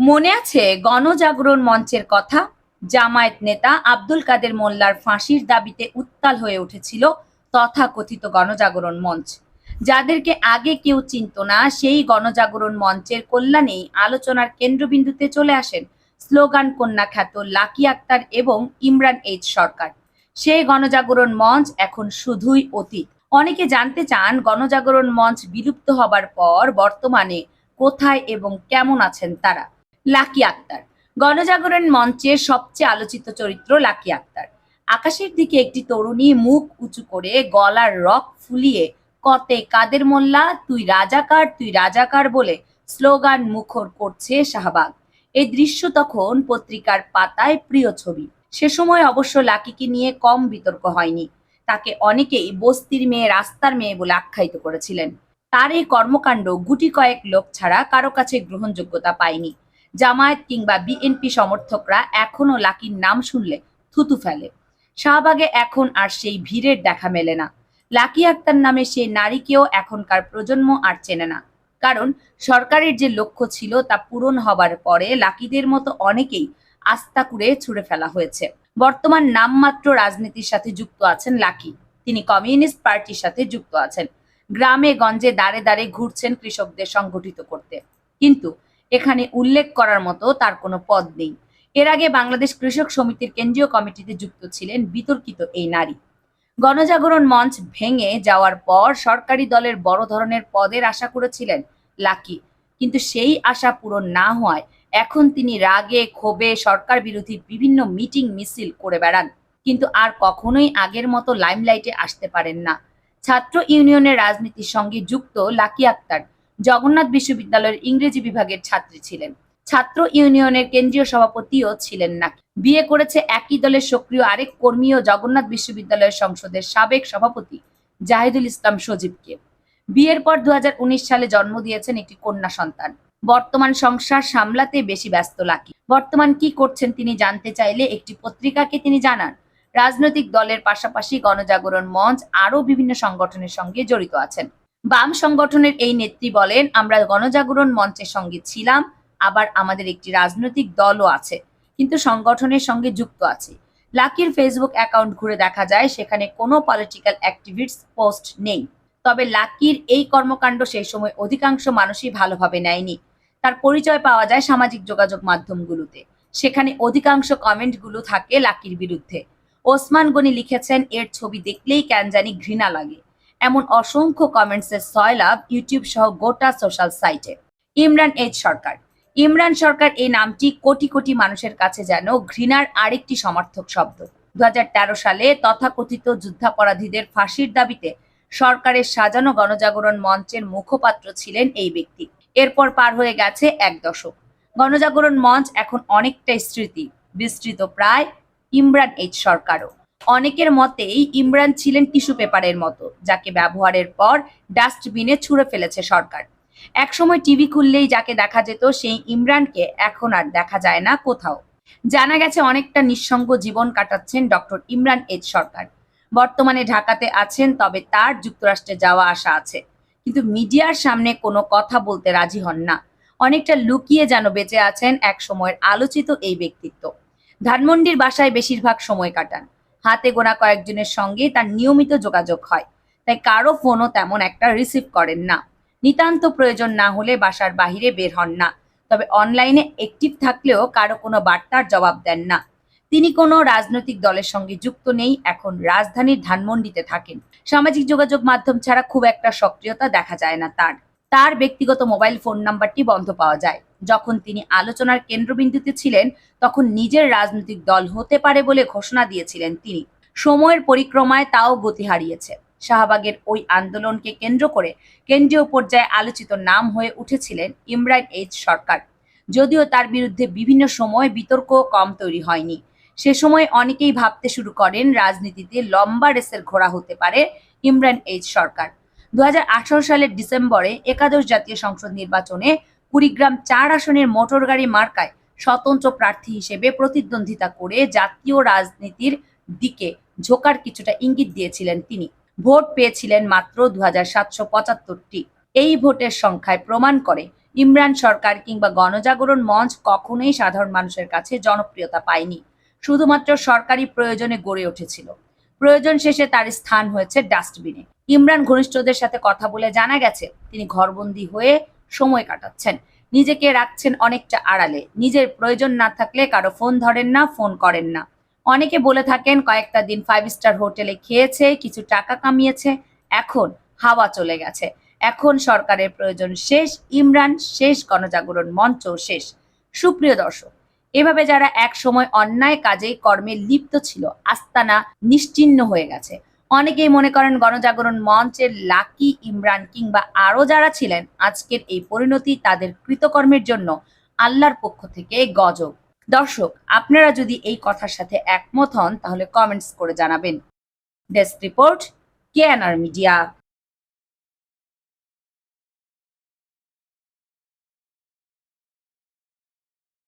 মনে আছে গণজাগরণ মঞ্চের কথা? জামায়াত নেতা আব্দুল কাদের মোল্লার ফাঁসির দাবিতে উত্তাল হয়ে উঠেছিল তথাকথিত গণজাগরণ মঞ্চ। যাদেরকে আগে কেউ চিনত না, সেই গণজাগরণ মঞ্চের কল্যাণেই আলোচনার কেন্দ্রবিন্দুতে চলে আসেন স্লোগান কন্যা খ্যাত লাকি আক্তার এবং ইমরান এইচ সরকার। সেই গণজাগরণ মঞ্চ এখন শুধুই অতীত। অনেকে জানতে চান গণজাগরণ মঞ্চ বিলুপ্ত হবার পর বর্তমানে কোথায় এবং কেমন আছেন তারা। লাকি আক্তার। গণজাগরণ মঞ্চের সবচেয়ে আলোচিত চরিত্র লাকি আক্তার। আকাশের দিকে একটি তরুণী মুখ উঁচু করে গলার রক ফুলিয়ে, কতে কাদের মোল্লা, তুই রাজাকার তুই রাজাকার বলে স্লোগান মুখর করছে শাহবাগ। এই দৃশ্য তখন পত্রিকার পাতায় প্রিয় ছবি। সে সময় অবশ্য লাকিকে নিয়ে কম বিতর্ক হয়নি। তাকে অনেকেই বস্তির মেয়ে, রাস্তার মেয়ে বলে আখ্যায়িত করেছিলেন। তার এই কর্মকাণ্ড গুটি কয়েক লোক ছাড়া কারও কাছে গ্রহণযোগ্যতা পায়নি। জামায়াত কিংবা বিএনপি সমর্থকরা এখনও লাকির নাম শুনলে থুতু ফেলে। শাহবাগে এখন আর সেই ভিড়ের দেখা মেলে না। লাকি আক্তার নামে সেই নারীকেও এখনকার প্রজন্ম আর চেনে না। কারণ সরকারের যে লক্ষ্য ছিল তা পূরণ হবার পরে লাকিদের মতো অনেকেই আস্থা করে ছুড়ে ফেলা হয়েছে। বর্তমান নামমাত্র রাজনীতির সাথে যুক্ত আছেন লাকি। তিনি কমিউনিস্ট পার্টির সাথে যুক্ত আছেন। গ্রামে গঞ্জে দাঁড়ে দাঁড়ে ঘুরছেন কৃষকদের সংগঠিত করতে। কিন্তু এখানে উল্লেখ করার মতো তার কোনো পদ নেই। এর আগে বাংলাদেশ কৃষক সমিতির কেন্দ্রীয় কমিটিতে যুক্ত ছিলেন বিতর্কিত এই নারী। গণজাগরণ মঞ্চ ভেঙে যাওয়ার পর সরকারি দলের বড় ধরনের পদের আশা করেছিলেন লাকি। কিন্তু সেই আশা পূরণ না হওয়ায় এখন তিনি রাগে, ক্ষোভে সরকার বিরোধী বিভিন্ন মিটিং মিছিল করে বেড়ান। কিন্তু আর কখনোই আগের মতো লাইমলাইটে আসতে পারেন না। ছাত্র ইউনিয়নের রাজনীতির সঙ্গে যুক্ত লাকি আক্তার জগন্নাথ বিশ্ববিদ্যালয়ের ইংরেজি বিভাগের ছাত্রী ছিলেন। ছাত্র ইউনিয়নের কেন্দ্রীয় সভাপতিও ছিলেন না বিয়ে করেছে একই দলের সক্রিয় আরেক কর্মী ও জগন্নাথ বিশ্ববিদ্যালয়ের সংসদের সাবেক সভাপতি জাহিদুল ইসলাম সজীবকে। বিয়ের পর দু হাজার উনিশ সালে জন্ম দিয়েছেন একটি কন্যা সন্তান। বর্তমান সংসার সামলাতে বেশি ব্যস্ত লাকি। বর্তমান কি করছেন তিনি জানতে চাইলে একটি পত্রিকাকে তিনি জানান। রাজনৈতিক দলের পাশাপাশি গণজাগরণ মঞ্চ আরও বিভিন্ন সংগঠনের সঙ্গে জড়িত আছেন। বাম সংগঠনের এই নেত্রী বলেন, আমরা গণজাগরণ মঞ্চের সঙ্গে ছিলাম, আবার আমাদের একটি রাজনৈতিক দলও আছে, কিন্তু সংগঠনের সঙ্গে যুক্ত আছে। লাকির ফেসবুক অ্যাকাউন্ট ঘুরে দেখা যায়, সেখানে কোনো পলিটিক্যাল অ্যাক্টিভিস্ট পোস্ট নেই। তবে লাকির এই কর্মকাণ্ড সেই সময় অধিকাংশ মানুষই ভালোভাবে নেয়নি। তার পরিচয় পাওয়া যায় সামাজিক যোগাযোগ মাধ্যমগুলোতে। সেখানে অধিকাংশ কমেন্টগুলো থাকে লাকির বিরুদ্ধে। ওসমান গনি লিখেছেন, এর ছবি দেখলেই কেন জানি ঘৃণা লাগে। এমন অসংখ্য কমেন্টসের সয়লাভ ইউটিউব সহ গোটা সোশ্যাল সাইটে ইমরান এইচ সরকার। ইমরান সরকার এই নামটি কোটি কোটি মানুষের কাছে যেন ঘৃণার আরেকটি সমর্থক শব্দ। দু হাজার তেরো সালে তথাকথিত যুদ্ধাপরাধীদের ফাঁসির দাবিতে সরকারের সাজানো গণজাগরণ মঞ্চের মুখপাত্র ছিলেন এই ব্যক্তি। এরপর পার হয়ে গেছে এক দশক। গণজাগরণ মঞ্চ এখন অনেকটাই স্মৃতি। বিস্তৃত প্রায় ইমরান এইচ সরকারও। অনেকের মতেই ইমরান ছিলেন টিস্যু পেপারের মতো, যাকে ব্যবহারের পর ডাস্টবিনে ছুঁড়ে ফেলেছে সরকার। একসময় টিভি খুললেই যাকে দেখা যেত সেই ইমরানকে এখন আর দেখা যায় না কোথাও। জানা গেছে অনেকটা নিঃসঙ্গ জীবন কাটাচ্ছেন ডক্টর ইমরান এইচ সরকার। বর্তমানে ঢাকাতে আছেন, তবে তার যুক্তরাষ্ট্রে যাওয়া আসা আছে। কিন্তু মিডিয়ার সামনে কোনো কথা বলতে রাজি হন না। অনেকটা লুকিয়ে যেন বেঁচে আছেন এক সময়ের আলোচিত এই ব্যক্তিত্ব। ধানমন্ডির বাসায় বেশিরভাগ সময় কাটান। হাতে গোনা কয়েকজনের সঙ্গে তার নিয়মিত যোগাযোগ হয়। তাই কারও ফোনও তেমন একটা রিসিভ করেন না। নিতান্ত প্রয়োজন না হলে বাসার বাহিরে বের হন না। তবে অনলাইনে অ্যাক্টিভ থাকলেও কারও কোনো বার্তার জবাব দেন না। তিনি কোনো রাজনৈতিক দলের সঙ্গে যুক্ত নেই, এখন রাজধানীর ধানমন্ডিতে থাকেন। সামাজিক যোগাযোগ মাধ্যম ছাড়া খুব একটা সক্রিয়তা দেখা যায় না তার। তার ব্যক্তিগত মোবাইল ফোন নাম্বারটি বন্ধ পাওয়া যায়। যখন তিনি আলোচনার কেন্দ্রবিন্দুতে ছিলেন, তখন নিজের রাজনৈতিক দল হতে পারে বলে ঘোষণা দিয়েছিলেন তিনি। সময়ের পরিক্রমায় তাও গতি হারিয়েছে। শাহবাগের ওই আন্দোলনকে কেন্দ্র করে কেন্দ্রীয় পর্যায়ে আলোচিত নাম হয়ে উঠেছিলেন ইমরান এইচ সরকার। যদিও তার বিরুদ্ধে বিভিন্ন সময় বিতর্ক কম তৈরি হয়নি। সে সময় অনেকেই ভাবতে শুরু করেন, রাজনীতিতে লম্বা রেসের ঘোড়া হতে পারে ইমরান এইচ সরকার। দু হাজার আঠারো সালের ডিসেম্বরে একাদশ জাতীয় সংসদ নির্বাচনে কুড়িগ্রাম চার আসনের মোটর গাড়ি মার্কায় স্বতন্ত্র প্রার্থী হিসেবে প্রতিদ্বন্দ্বিতা করে জাতীয় রাজনীতির দিকে ঝোকার কিছুটা ইঙ্গিত দিয়েছিলেন তিনি। ভোট পেয়েছিলেন মাত্র দু পঁচাত্তরটি। এই ভোটের সংখ্যায় প্রমাণ করে ইমরান সরকার কিংবা গণজাগরণ মঞ্চ কখনোই সাধারণ মানুষের কাছে জনপ্রিয়তা পায়নি। শুধুমাত্র সরকারি প্রয়োজনে গড়ে উঠেছিল। প্রয়োজন শেষে তার স্থান হয়েছে ডাস্টবিনে। ইমরান ঘনিষ্ঠদের সাথে কথা বলে জানা গেছে, তিনি ঘরবন্দি হয়ে সময় কাটাচ্ছেন। নিজেকে রাখছেন অনেকটা আড়ালে। নিজের প্রয়োজন না থাকলে কারও ফোন ধরেন না, ফোন করেন না। অনেকে বলে থাকেন, কয়েকটা দিন ফাইভ স্টার হোটেলে খেয়েছে, কিছু টাকা কামিয়েছে, এখন হাওয়া চলে গেছে। এখন সরকারের প্রয়োজন শেষ, ইমরান শেষ, গণজাগরণ মঞ্চ শেষ। সুপ্রিয় দর্শক, এভাবে যারা এক সময় অন্যায় কাজে কর্মে লিপ্ত ছিল, আস্তানা নিশ্চিহ্ন হয়ে গেছে। অনেকেই মনে করেন গণজাগরণ মঞ্চের লাকি ইমরান কিংবা আরও যারা ছিলেন, আজকের এই পরিণতি তাদের কৃতকর্মের জন্য আল্লাহর পক্ষ থেকে গজব। দর্শক, আপনারা যদি এই কথার সাথে একমত হন, তাহলে কমেন্টস করে জানাবেন। Desk report KNR media